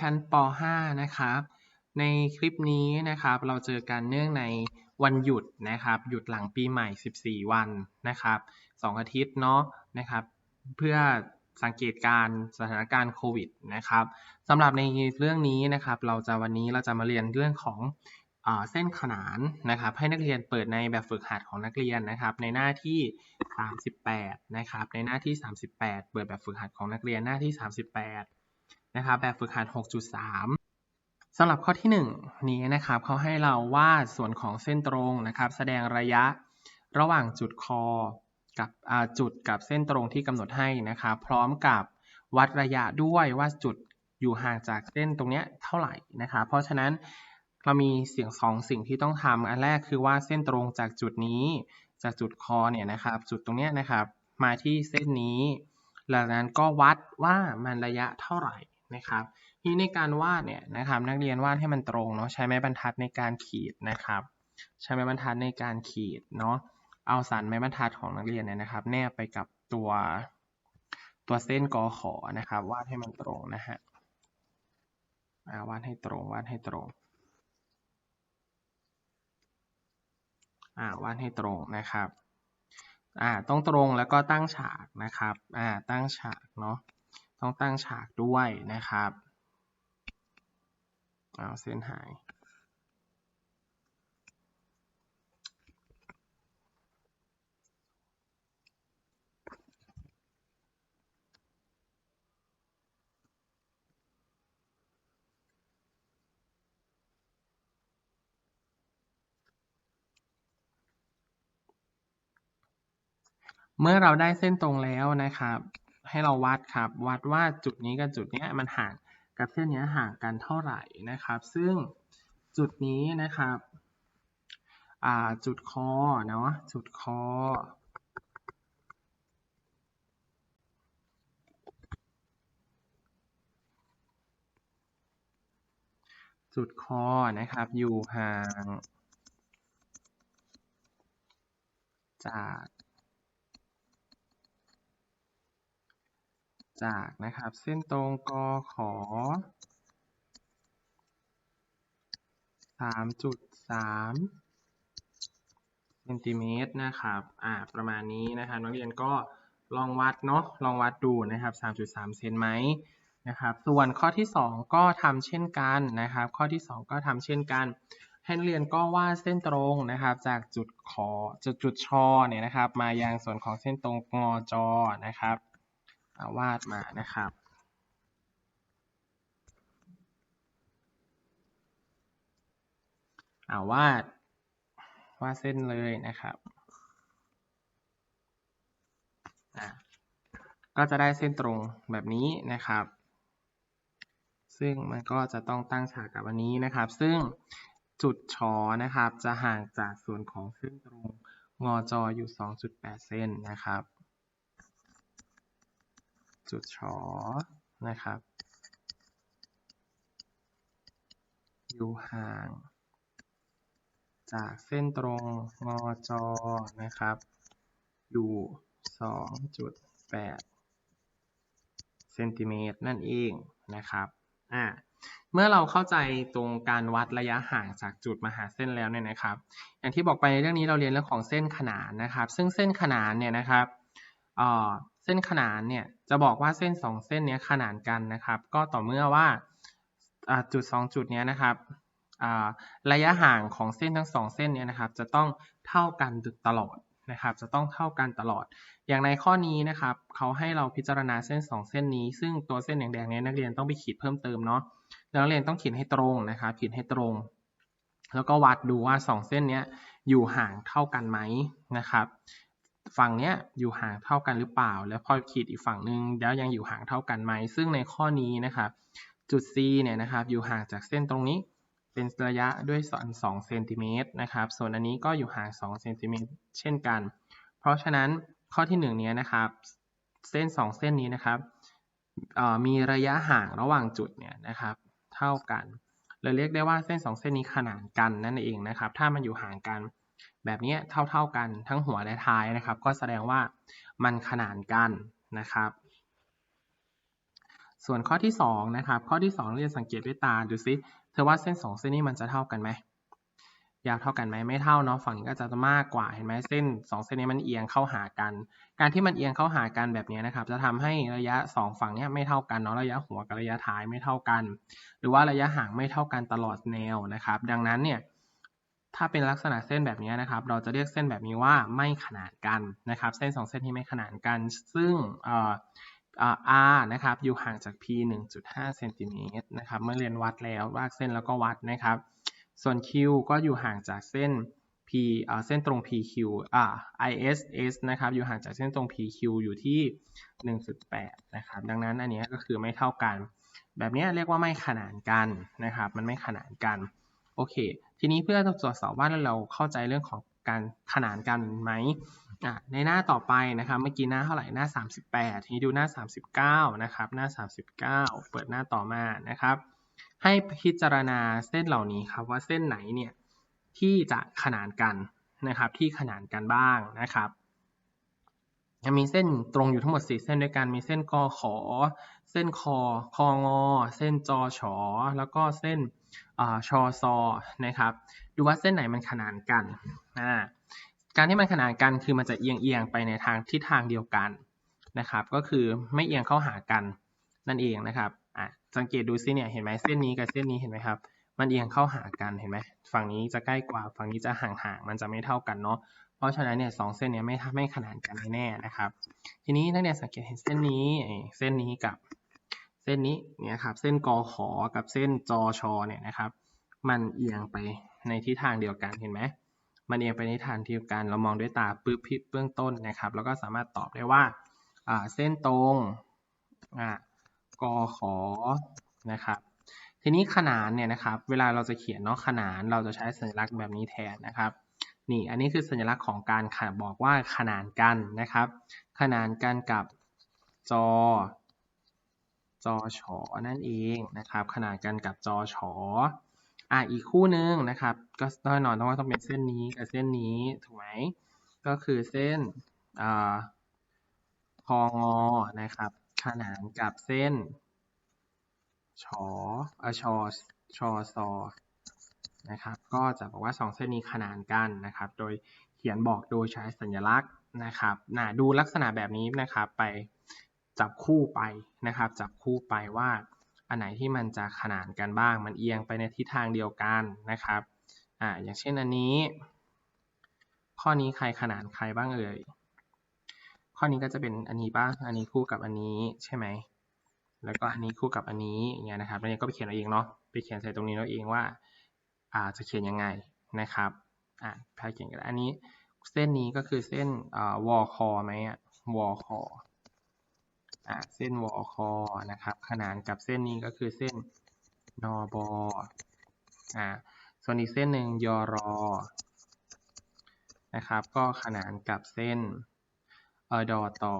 ชั้นป .5 นะครับ ในคลิปนี้นะครับ เราเจอกันเนื่องในวันหยุดนะครับ หยุดหลังปีใหม่ 14 วันนะครับ 2 อาทิตย์เนาะนะครับ เพื่อสังเกตการสถานการณ์โควิดนะครับสำหรับในเรื่องนี้นะครับ เราจะวันนี้เราจะมาเรียนเรื่องของเส้นขนานนะครับ ให้นักเรียนเปิดในแบบฝึกหัดของนักเรียนนะครับ ในหน้าที่ 38 นะครับ ในหน้าที่ 38 เปิดแบบฝึกหัดของนักเรียนหน้าที่ 38 นะครับแบบฝึกหัด 6.3 สำหรับข้อที่ 1 นี้นะครับเขาให้เราวาดส่วนของเส้นตรงนะครับ แสดงระยะระหว่างจุดคอกับจุดกับเส้นตรงที่กำหนดให้นะครับพร้อมกับวัดระยะด้วยว่าจุดอยู่ห่างจากเส้นตรงนี้เท่าไหร่นะครับเพราะฉะนั้นเรามีเสียงสองสิ่งที่ต้องทำอันแรกคือว่าเส้นตรงจากจุดนี้จากจุดคอเนี่ยนะครับ จุดตรงนี้นะครับ มาที่เส้นนี้หลังนั้นก็วัดว่ามันระยะเท่าไหร่ นะครับทีในการวาดเนี่ยนะครับนักเรียนวาดให้มันตรงเนาะใช้ไม้บรรทัดในการขีดนะครับ ใช้ไม้บรรทัดในการขีดเนาะเอาสันไม้บรรทัดของนักเรียนเนี่ยนะครับ แนบไปกับตัวตัวเส้นกอขอนะครับ วาดให้มันตรงนะฮะวาดให้ตรงวาดให้ตรงอาวาดให้ตรงนะครับอ่าต้องตรงแล้วก็ตั้งฉากนะครับอ่าตั้งฉากเนาะ ต้องตั้งฉากด้วยนะครับเอาเส้นหาย เมื่อเราได้เส้นตรงแล้วนะครับ ให้เราวัดครับ วัดว่าจุดนี้กับจุดนี้มันห่างกับเส้นนี้ห่างกันเท่าไหร่นะครับ ซึ่งจุดนี้นะครับจุดคอเนาะจุดคอจุดคอนะครับ อยู่ห่าง จาก จากนะครับ เส้นตรงกอขอสามจุดสามเซนติเมตรนะครับ อ่า ประมาณนี้นะครับนักเรียนก็ลองวัดเนาะ ลองวัดดูนะครับสามจุดสามเซนไหมนะครับ ส่วนข้อที่สองก็ทำเช่นกันนะครับ ข้อที่สองก็ทำเช่นกัน ให้นักเรียนก็วาดเส้นตรงนะครับ จากจุดขอจุดจุดชอเนี่ยนะครับ มายังส่วนของเส้นตรงงอจอนะครับ วาดมานะครับ อาวาดวาดเส้นเลยนะครับก็จะได้เส้นตรงแบบนี้นะครับ ซึ่งมันก็จะต้องตั้งฉากกับอันนี้นะครับ ซึ่งจุดชอนะครับ จะห่างจากส่วนของเส้นตรงงอจออยู่ 2.8เส้นนะครับ จุดชอนะครับ อยู่ห่าง จากเส้นตรงงอจอนะครับ อยู่ 2.8เซนติเมตรนั่นเองนะครับอ่าเมื่อเราเข้าใจตรงการวัดระยะห่างจากจุดมาหาเส้นแล้วเนี่ยนะครับ อย่างที่บอกไปในเรื่องนี้เราเรียนเรื่องของเส้นขนานนะครับ ซึ่งเส้นขนานเนี่ยนะครับเส้นขนานเนี่ย จะบอกว่าเส้น 2 เส้นนี้ขนานกันนะครับ ก็ต่อเมื่อว่าจุด 2 จุดนี้นะครับระยะห่างของเส้นทั้ง 2 เส้นนี้นะครับ จะต้องเท่ากันตลอดนะครับ จะต้องเท่ากันตลอด อย่างในข้อนี้นะครับเขาให้เราพิจารณาเส้น 2 เส้นนี้ ซึ่งตัวเส้นแดงๆนี้นักเรียนต้องไปขีดเพิ่มเติมเนาะนักเรียนต้องขีดให้ตรงนะครับขีดให้ตรง แล้วก็วัดดูว่า 2 เส้นนี้อยู่ห่างเท่ากันไหมนะครับ ฝั่งเนี้ยอยู่ห่างเท่ากันหรือเปล่า แล้วพอขีดอีกฝั่งหนึ่งแล้วยังอยู่ห่างเท่ากันไหม ซึ่งในข้อนี้นะครับ จุด C เนี่ยนะครับอยู่ห่างจากเส้นตรงนี้เป็นระยะด้วย2เซนติเมตรนะครับ ส่วนอันนี้ก็อยู่ห่าง2เซนติเมตรเช่นกัน เพราะฉะนั้นข้อที่1เนี้ยนะครับ เส้น 2 เส้นนี้นะครับมีระยะห่างระหว่างจุดเนี่ยนะครับเท่ากันเลยเรียกได้ว่าเส้น 2 เส้นนี้ขนานกันนั่นเองนะครับ ถ้ามันอยู่ห่างกัน แบบนี้เท่าๆกันทั้งหัวและท้ายนะครับ ก็แสดงว่ามันขนานกันนะครับ ส่วนข้อที่สองนะครับข้อที่สองเราจะสังเกตด้วยตาดูซิเธอว่าเส้นสองเส้นนี้มันจะเท่ากันไหมยาวเท่ากันไหมไม่เท่าเนาะฝั่งนี้ก็จะมากกว่าเห็นไหมเส้นสองเส้นนี้มันเอียงเข้าหากัน การที่มันเอียงเข้าหากันแบบนี้นะครับ จะทำให้ระยะสองฝั่งนี้ไม่เท่ากันเนาะระยะหัวกับระยะท้ายไม่เท่ากัน หรือว่าระยะห่างไม่เท่ากันตลอดแนวนะครับ ดังนั้นเนี่ย ถ้าเป็นลักษณะเส้นแบบนี้นะครับ เราจะเรียกเส้นแบบนี้ว่าไม่ขนานกันนะครับ เส้นสองเส้นที่ไม่ขนานกัน ซึ่งเอ่อ r นะครับ อยู่ห่างจาก p 1.5เซนติเมตรนะครับ เมื่อเรียนวัดแล้ววาดเส้นแล้วก็วัดนะครับ ส่วน q ก็อยู่ห่างจากเส้น p เอ่อเส้นตรง pq อ่า iss นะครับ อยู่ห่างจากเส้นตรง pq อยู่ที่ 1.8 นะครับ ดังนั้นอันนี้ก็คือไม่เท่ากัน แบบนี้เรียกว่าไม่ขนานกันนะครับ มันไม่ขนานกัน โอเค ทีนี้เพื่อตรวจสอบว่าเราเข้าใจเรื่องของการขนานกันไหมในหน้าต่อไปนะครับ เมื่อกี้หน้าเท่าไหร่หน้า 38 ทีนี้ดูหน้า 39 นะครับ หน้า 39 เปิดหน้าต่อมานะครับ ให้พิจารณาเส้นเหล่านี้ครับว่าเส้นไหนเนี่ยที่จะขนานกันนะครับ ที่ขนานกันบ้างนะครับมีเส้นตรงอยู่ทั้งหมด 4 เส้นด้วยกัน มีเส้นกอขอ เส้นคอ คองอ เส้นจอฉอ แล้วก็เส้น ชอซอนะครับ ดูว่าเส้นไหนมันขนานกันการที่มันขนานกันคือมันจะเอียงเอียงไปในทางทิศทางเดียวกันนะครับ ก็คือไม่เอียงเข้าหากันนั่นเองนะครับอะสังเกตดูซิเนี่ยเห็นไหมเส้นนี้กับเส้นนี้เห็นไหมครับ มันเอียงเข้าหากันเห็นไหมฝั่งนี้จะใกล้กว่าฝั่งนี้จะห่างๆมันจะไม่เท่ากันเนาะเพราะฉะนั้นเนี่ยสองเส้นเนี้ยไม่ไม่ขนานกันแน่ๆนะครับ ทีนี้นักเรียนสังเกตเห็นเส้นนี้เส้นนี้กับ เส้นนี้เนี่ยครับเส้นกอขอกับเส้นจอชอเนี่ยนะครับ มันเอียงไปในทิศทางเดียวกันเห็นไหมมันเอียงไปในทางเดียวกันเรามองด้วยตาปึ๊บพิบเบื้องต้นนะครับ แล้วก็สามารถตอบได้ว่าเส้นตรงอกอขอนะครับ ทีนี้ขนานเนี่ยนะครับ เวลาเราจะเขียนเนาะขนานเราจะใช้สัญลักษณ์แบบนี้แทนนะครับนี่อันนี้คือสัญลักษณ์ของการขบอกว่าขนานกันนะครับ ขนานกันกับจอ จอฉอนั่นเองนะครับ ขนานกันกับจอฉออะอีกคู่หนึ่งนะครับ ก็แน่นอนต้องว่าต้องเป็นเส้นนี้กับเส้นนี้ถูกไหมก็คือเส้นอ่าพองอนะครับ ขนานกับเส้นชออชอชอซอนะครับ ก็จะบอกว่าสองเส้นนี้ขนานกันนะครับ โดยเขียนบอกโดยใช้สัญลักษณ์นะครับนะดูลักษณะแบบนี้นะครับไป จับคู่ไปนะครับ จับคู่ไปว่า อันไหนที่มันจะขนานกันบ้าง มันเอียงไปในทิศทางเดียวกันนะครับอ่าอย่างเช่นอันนี้ ข้อนี้ใครขนานใครบ้างเอ่ยข้อนี้ก็จะเป็นอันนี้บ้างอันนี้คู่กับอันนี้ใช่ไหมแล้วก็อันนี้คู่กับอันนี้อย่างเงี้ยนะครับแล้วนี้ก็ไปเขียนเอาเองเนาะไปเขียนใส่ตรงนี้เราเองว่าอ่าจะเขียนยังไงนะครับอ่าพายเขียนกันอันนี้เส้นนี้ก็คือเส้นอ่าวอลคอไหมอะวอคอ เส้นวอคอนะครับ ขนานกับเส้นนี้ก็คือเส้นนอบอ่าส่วนอีกเส้นหนึ่งยอรอนะครับ ก็ขนานกับเส้นเออดอต่อ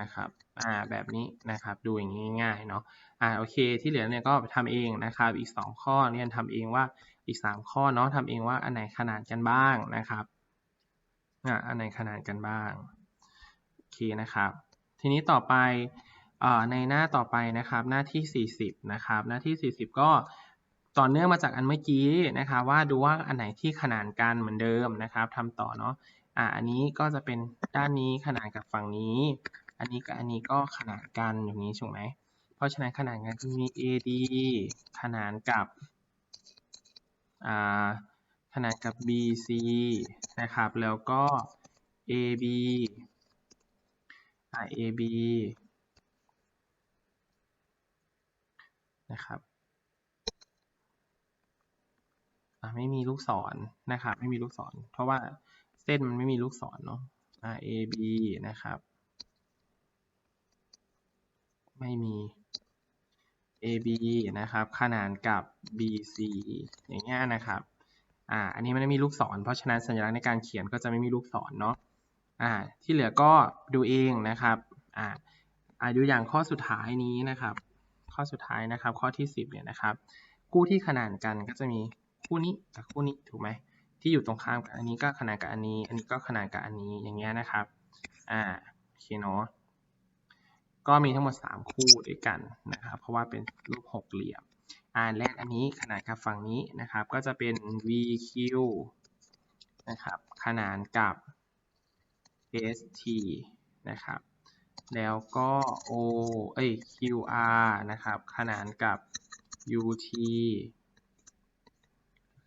นะครับอ่าแบบนี้นะครับดูอย่างนี้ง่ายเนาะอ่าโอเคที่เหลือเนี่ยก็ทำเองนะครับ อีก 2 ข้อเรียนทำเองว่าอีก 3 ข้อเนาะทำเองว่าอันไหนขนานกันบ้างนะครับอ่าอันไหนขนานกันบ้างโอเคนะครับ ทีนี้ต่อไปในหน้าต่อไปนะครับหน้าที่ 40นะครับหน้าที่ 40 ก็ต่อเนื่องมาจากอันเมื่อกี้นะครับว่าดูว่าอันไหนที่ขนานกันเหมือนเดิมนะครับทำต่อเนาะอ่าอันนี้ก็จะเป็นด้านนี้ขนานกับฝั่งนี้ อันนี้กับอันนี้ก็ขนานกันอย่างนี้ถูกไหมเพราะฉะนั้นขนานกันจะมี AD ขนานกับอ่าขนานกับ BC นะครับแล้วก็ AB อ่า AB นะครับไม่มีลูกศรนะครับไม่มีลูกศร เพราะว่าเส้นมันไม่มีลูกศรเนาะ RAB นะครับ ไม่มี A B นะครับขนานกับ B C อย่างเงี้ยนะครับอ่าอันนี้มันไม่มีลูกศร เพราะฉะนั้นสัญลักษณ์ในการเขียนก็จะไม่มีลูกศรเนาะ อ่าที่เหลือก็ดูเองนะครับอ่าอาดูอย่างข้อสุดท้ายนี้นะครับ ข้อสุดท้ายนะครับ ข้อที่ 10เนี่ยนะครับคู่ที่ขนานกันก็จะมีคู่นี้กับคู่นี้ถูกไหมที่อยู่ตรงข้ามกับอันนี้ก็ขนานกับอันนี้ อันนี้ก็ขนานกับอันนี้อย่างเงี้ยนะครับอ่าโอเคเนาะก็มีทั้งหมด 3 คู่ด้วยกันนะครับ เพราะว่าเป็นรูปหกเหลี่ยมอ่าและอันนี้ขนานกับฝั่งนี้นะครับ ก็จะเป็น VQ นะครับขนานกับ ST นะครับ แล้วก็ O เอ้ย QR นะครับ ขนานกับ UT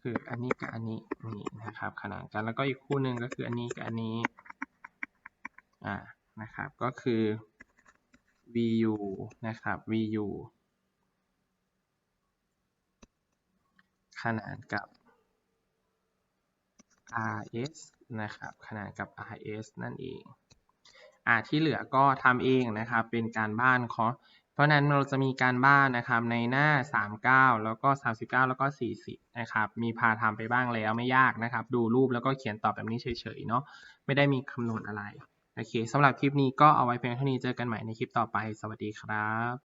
คืออันนี้กับอันนี้นี่นะครับ ขนานกันแล้วก็อีกคู่หนึ่งก็คืออันนี้กับอันนี้อ่านะครับก็คือ VU นะครับ VU ขนานกับ RS นะครับขนานกับ RS นั่นเองอ่าที่เหลือก็ทำเองนะครับเป็นการบ้านเขาเพราะฉะนั้นเราจะมีการบ้านนะครับในหน้า 39 แล้วก็ 39 แล้วก็ 40 นะครับมีพาทำไปบ้างแล้วไม่ยากนะครับ ดูรูปแล้วก็เขียนตอบแบบนี้เฉยๆเนาะไม่ได้มีคำนวณอะไรโอเคสำหรับคลิปนี้ก็เอาไว้เพียงเท่านี้เจอกันใหม่ในคลิปต่อไป สวัสดีครับ